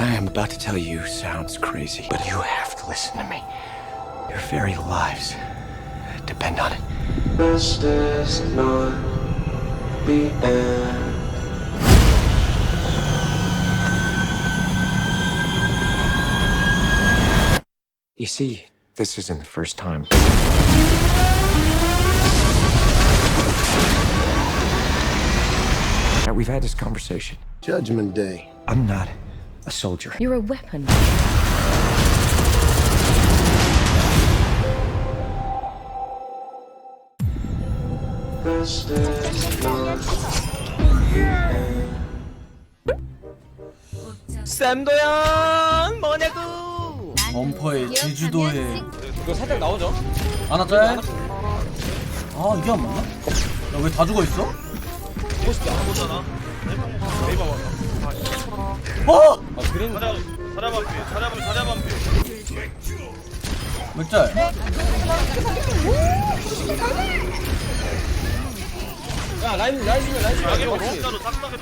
What I am about to tell you sounds crazy, but you have to listen to me. Your very lives depend on it. This is not the end. You see, this isn't the first time. that We've had this conversation. Judgment Day. I'm not a soldier. You're a weapon. 쌈도양 뭐냐고 범퍼에 제주도에 이거 살짝 나오죠? 하나 짤. 아 이게 안 맞나? 야 왜 다 죽어 있어? 포스트 안 보잖아 네이버 어! 아 그린 사람 앞에 사람 사람 앞에. 몇 짤? 야 라인 라인 주면 라인 주면 진짜로 삭삭해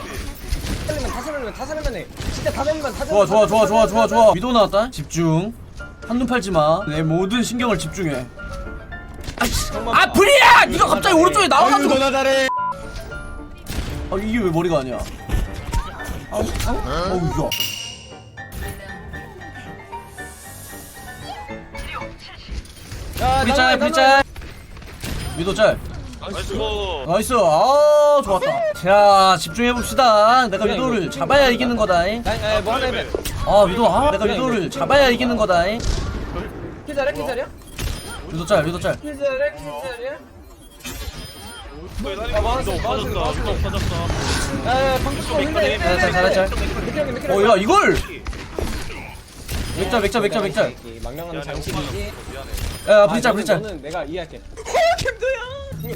살리면 다 살리면 다 살리면 진짜 다 살리면 다 좋아 좋아 좋아 좋아 좋아 좋아. 위도 나왔다. 집중. 한눈 팔지 마내 모든 신경을 집중해. 아이씨. 아 프리야! 네가 갑자기 오른쪽에 나와가지고. 너나 잘해. 아 이게 왜 머리가 아니야? 아우 아우 어우 야 야 프리 짤 프리 짤. 위도 짤. 나이스. 아 좋았다. 자 집중해봅시다. 내가 위도를 잡아야 이기는 거다 잉. 아니 뭐 하나 해봐 아 위도 아 내가 위도를 잡아야 이기는 거다 잉. 키자리야 키자리야? 위도 짤 위도 짤? 아 마우스. 마우스. 마우스. 없어졌어 야 방금 힘내 힘내 어야 이걸? 맥자 맥자 맥자 맥자. 망령하는 장식이지 야 브리짤 브리짤 너는 내가 이해할게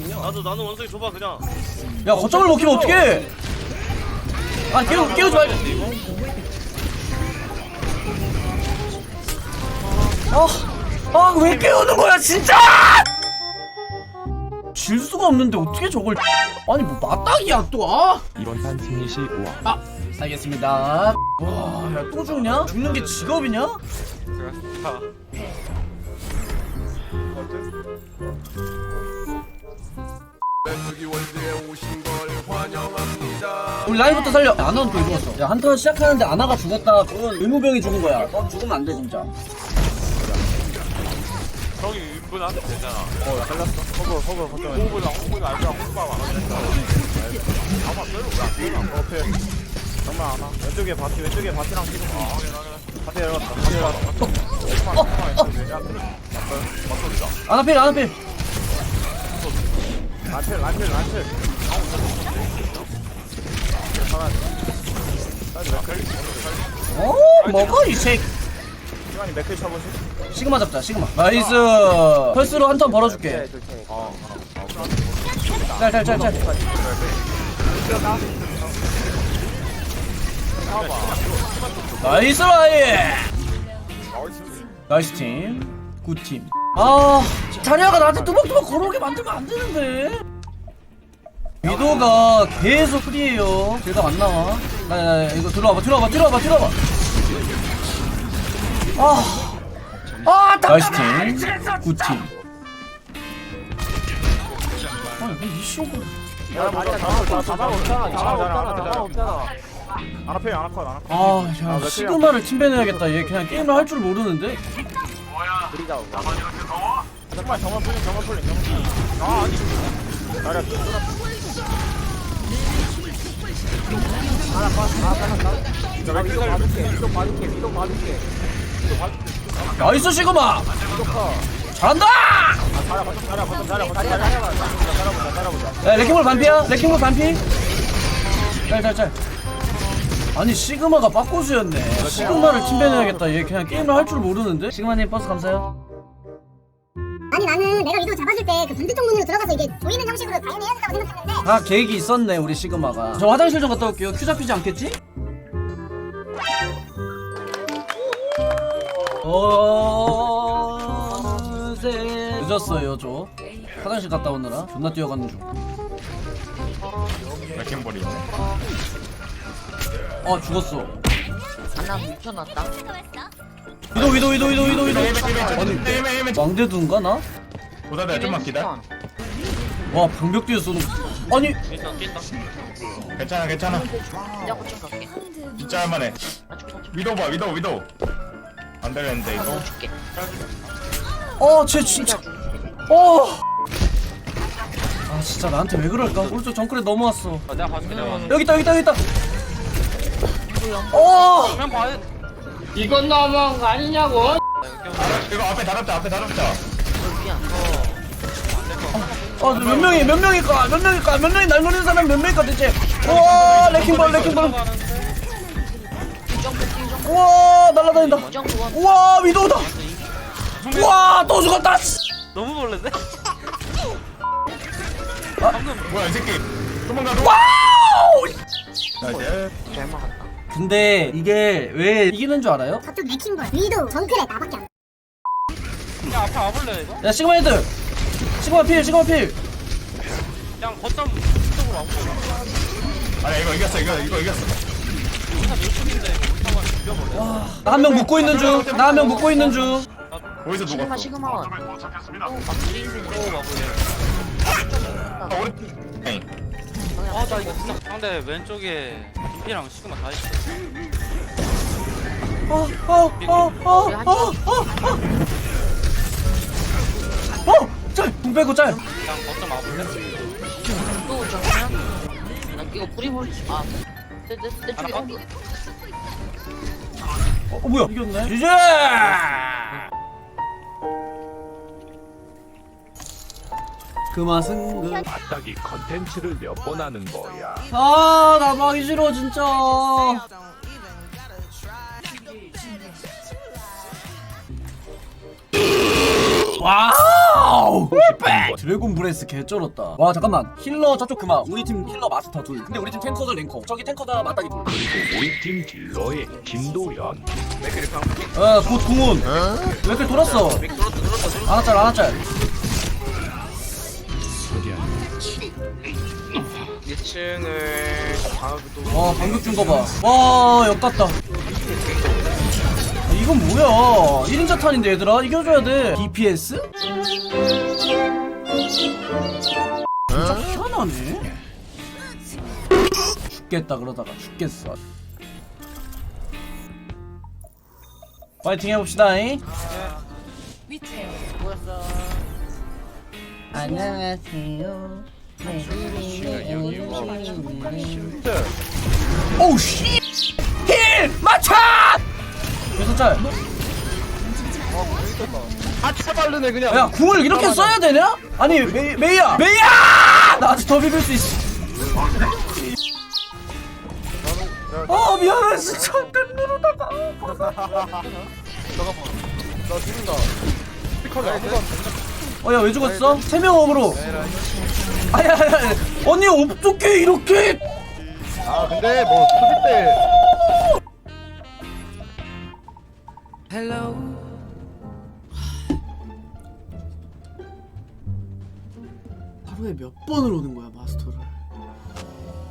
나도 나는 원숭이 줘봐 그냥 야 거점을 먹히면 어떡해 아 깨우, 깨우지 말고 아아왜 깨우는 거야 진짜 질 수가 없는데 어떻게 저걸 아니 뭐 마땅이야 또아 이번 판 승리 시 5화. 아, 알겠습니다. 와, 야, 또 죽냐? 죽는 게 직업이냐? 우리 라이브부터 살려. 아나는 또 죽었어. 야, 한턴 시작하는데 아나가 죽었다. 그건 의무병이 죽은 거야. 넌 죽으면 안 돼, 진짜. 형이 인분한테 되잖아. 어나 잘랐어. 허브 허브 허브 호브랑 호브가 아니라 호브가 많았다 아마 별로 왜안 되나 어패 정말 안와. 왼쪽에 바티 왼쪽에 바티랑 지금 아 확인 확인 바티 내려갔다. 바티 내려갔다 어, 야 그래 맞돌리다 아나필, 아나필. 란첼 란첼 란첼 어, 먹어, 이 새. 시간이 몇개 쳐보시 시그마 잡자, 시그마. 나이스. 펄스로 한 턴 벌어줄게. 짤, 짤, 짤, 짤. 나이스 라이. 나이스 팀. 굿팀. 아, 자리아가 나한테 뚜벅뚜벅 걸어오게 만들면 안 되는데. 위도가 계속 프리에요. 제가 안 나와. 나, 나, 나, 이거 들어와봐, 들어와봐, 들어와봐, 들어와봐. 아, 아, 나이스 팀. 굿팀. 아니, 왜 이쇼가. 야 맞아 다다 없잖아 다다 없잖아 다다 없잖아 아나페 아나컷 아나컷 아, 야, 시그마를 팀밴해야겠다. 얘 그냥 게임을 할 줄 모르는데. 정말 정말 풀린 정말 풀린 정말 아 아니 나라 나이스 시그마. 잘한다. 야, 레킹볼 반피야. 레킹볼 반피. 짤짤짤. 아니 시그마가 빠꼬수였네. 시그마를 팀밴해야겠다. 얘 그냥 게임을 할 줄 모르는데. 시그마님 버스 감사해요. 아니 나는 내가 위도 잡아줄 때그 반대쪽 문으로 들어가서 이게 보이는 형식으로 당연히 해야 된다고 생각했는데 다 계획이 있었네 우리 시그마가. 저 화장실 좀 갔다 올게요. 큐 잡히지 않겠지? 어느새 늦었어요 저 화장실 갔다 오느라 존나 뛰어가는 중 맥킹볼이 아 죽었어 하나 묻혀놨다. 위도 위도 위도 위도 위도 위도 아니 왕대두인가 나? 보다가 좀만 기다려 와 방벽 뒤에 쏘는 아니 괜찮아 괜찮아 내가 고쳐 갈게. 진짜 할만해 나. 위도우 봐 위도우 위도우 안 되겠는데 이거 나 죽게. 어쟤 진짜 어. 아 진짜 나한테 왜 그럴까? 오른쪽 정글에 넘어왔어. 내가 봐줄게 내가 봐줄게 여기 있다 여기 있다 여기 있다. 어. 그냥 봐야 이건 너무한 거 아니냐고? 이거 앞에 달았다 앞에 달았다 어, 미안. 어몇 명이 몇 명일까? 몇 명일까? 몇 명이 날 노리는 사람 몇 명일까 대체? 우와 레킹볼 레킹볼. 우와 원. 우와 위도우다. 우와 또 죽었다. 씨. 너무 벌레인데? 뭐야 이 새끼 도망가 도망가 와우. 나이스 잘 막았다. 근데 이게 왜 이기는 줄 알아요? 저쪽 레킹볼 위도 정크레 나밖에 안야 앞에 와볼래 이거? 야 시그마 헤드. 시그마 필 시그마 필. 그냥 거점 쪽으로 와볼래 아니 이거 이겼어 이거 이거 이겼어 우리가 밀축인데 이거 못하면 죽여버려 나 한 명 묶고 있는 중. 나 한 명 묶고 있는 중. 어디서 시그마 녹았어 시그마 원. 어, 막 그린핀. 또 와볼래 아 우리 아나 이거 진짜 상대 왼쪽에 김피랑 시그마 다 있어 어, 어, 어, 어, 어, 어, 어. 어, 짤, 공 빼고 짤. 그냥 거점 와볼래? 또 이거 뿌리볼. 아. 내, 내, 내 쪽에 하나 어 어, 어, 뭐야? 이겼네. 이제. 그 맛은 그. 마딱이 컨텐츠를 몇 번 하는 거야. 아, 나 막이 싫어 진짜. 와우! 드래곤 브레스 개쩔었다. 와 잠깐만 힐러 저쪽 그만. 우리 팀 힐러 마스터 둘. 근데 우리 팀 탱커들 랭커. 저기 탱커다 맞다기 둘. 우리 팀 딜러의 김도현. 어, 곧 궁은. 왜 이렇게 돌았어? 안았짤, 안았짤. 2층을 방어도 와, 방금 준 거 봐. 와, 역같다. 아, 이건 뭐야? 1인자 탄인데, 얘들아? 이겨줘야 돼. DPS? 진짜 희한하네. 죽겠다, 그러다가. 죽겠어. 파이팅 해봅시다, 잉? 안녕하세요. 오우 씨! 힐! 마차! 몇 짤? 하체 바르네 그냥 야 궁을 이렇게 써야 되냐? 아니 메, 메이야 메이야! 나 아직 더 비빌 수 있어 아 미안해 진짜 땜누르다가 나 죽는다 스피커가 한번 어야 왜 죽었어? 세명 업으로. 아야 아야 아야. 언니 어떻게 이렇게? 아 근데 뭐 초기 때. 하루에 몇 번을 오는 거야 마스터를?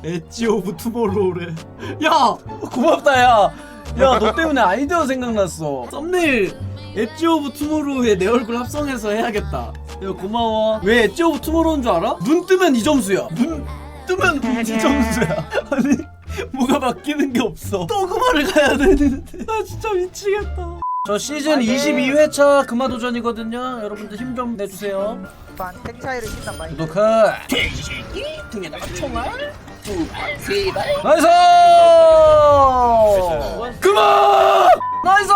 엣지 오브 투모로우래. 야! 고맙다 야 야 너 때문에 아이디어 생각났어. 썸네일 엣지 오브 투모로우에 내 얼굴 합성해서 해야겠다 야 고마워. 왜 엣지 오브 투모로우인 줄 알아? 눈 뜨면 이 점수야. 눈 뜨면 이 점수야. 아니 뭐가 바뀌는 게 없어. 또그 말을 가야 되는데. 아 진짜 미치겠다. 저 시즌 22회차 금화도전이거든요. 여러분들 힘 좀 내주세요. 탱 차이를 신단 말이야. 구독하 돼지새끼 등에다가 총알. 두발 세발. 나이스! 그만 나이스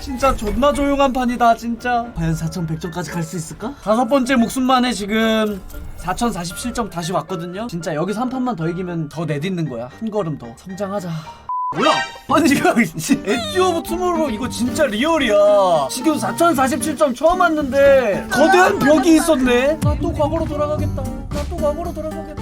진짜 존나 조용한 판이다 진짜. 과연 4100점까지 갈 수 있을까? 다섯 번째 목숨만에 지금 4047점 다시 왔거든요. 진짜 여기서 한 판만 더 이기면 더 내딛는 거야. 한 걸음 더. 성장하자. 뭐야? 아니 이거 엣지 오브 투모로우 이거 진짜 리얼이야. 지금 4047점 처음 왔는데 거대한 벽이 있었네. 나 또 과거로 돌아가겠다. 나 또 과거로 돌아가겠다